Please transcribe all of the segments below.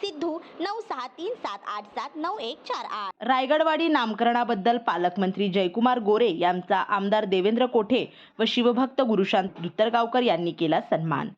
सिद्धू नऊ सहा तीन सात आठ सात नऊ एक चार आठ. रायगडवाडी नामकरणाबद्दल पालकमंत्री जयकुमार गोरे यांचा आमदार देवेंद्र कोठे व शिवभक्त गुरुशांत दुत्तरगावकर यांनी केला सन्मान.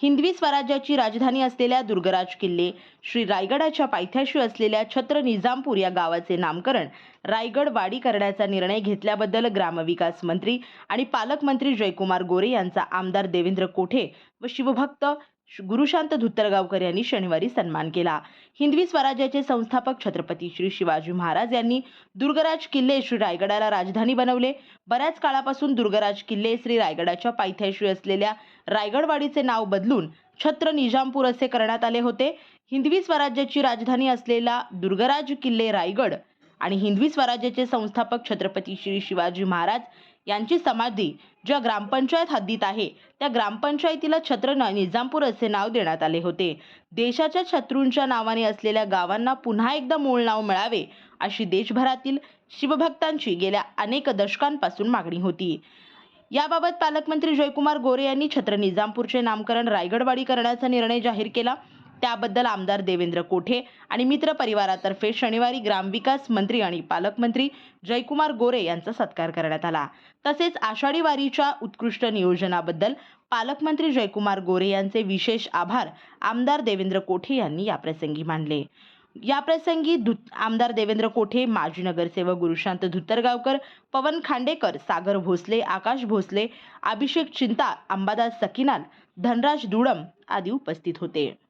हिंदवी स्वराज्याची राजधानी असलेल्या दुर्गराज किल्ले श्री रायगडाच्या पायथ्याशी असलेल्या छत्र निजामपूर या गावाचे नामकरण रायगड वाडी करण्याचा निर्णय घेतल्याबद्दल ग्रामविकास मंत्री आणि पालकमंत्री जयकुमार गोरे यांचा आमदार देवेंद्र कोठे व शिवभक्त गुरुशांत धुत्तरगावकर यांनी शनिवारी सन्मान केला. हिंदवी स्वराज्याचे संस्थापक छत्रपती श्री शिवाजी महाराज यांनी दुर्गराज किल्ले श्री रायगडाला राजधानी बनवले. बऱ्याच काळापासून दुर्गराज किल्ले श्री रायगडाच्या पायथ्याशी असलेल्या रायगडवाडीचे नाव बदलून छत्र निजामपूर असे करण्यात आले होते. हिंदवी स्वराज्याची राजधानी असलेला दुर्गराज किल्ले रायगड आणि हिंदवी स्वराज्याचे संस्थापक छत्रपती श्री शिवाजी महाराज यांची समाधी ज्या ग्रामपंचायत हद्दीत आहे त्या ग्रामपंचायतीला छत्र निजामपूर असे नाव देण्यात आले होते. देशाच्या शत्रूंच्या नावाने असलेल्या गावांना पुन्हा एकदा मूळ नाव मिळावे अशी देशभरातील शिवभक्तांची गेल्या अनेक दशकांपासून मागणी होती. याबाबत पालकमंत्री जयकुमार गोरे यांनी छत्र निजामपूरचे नामकरण रायगडवाडी करण्याचा निर्णय जाहीर केला. त्याबद्दल आमदार देवेंद्र कोठे आणि मित्र परिवारातर्फे शनिवारी ग्रामविकास मंत्री आणि पालकमंत्री जयकुमार गोरे यांचा सत्कार करण्यात आला. तसेच आषाढी वारीच्या उत्कृष्ट नियोजनाबद्दल पालकमंत्री जयकुमार गोरे यांचे विशेष आभार आमदार देवेंद्र कोठे यांनी याप्रसंगी मानले. याप्रसंगी धु आमदार देवेंद्र कोठे माजी नगरसेवक गुरुशांत धुत्तरगावकर पवन खांडेकर सागर भोसले आकाश भोसले अभिषेक चिंता अंबादास सकिनाल धनराज दुडम आदी उपस्थित होते.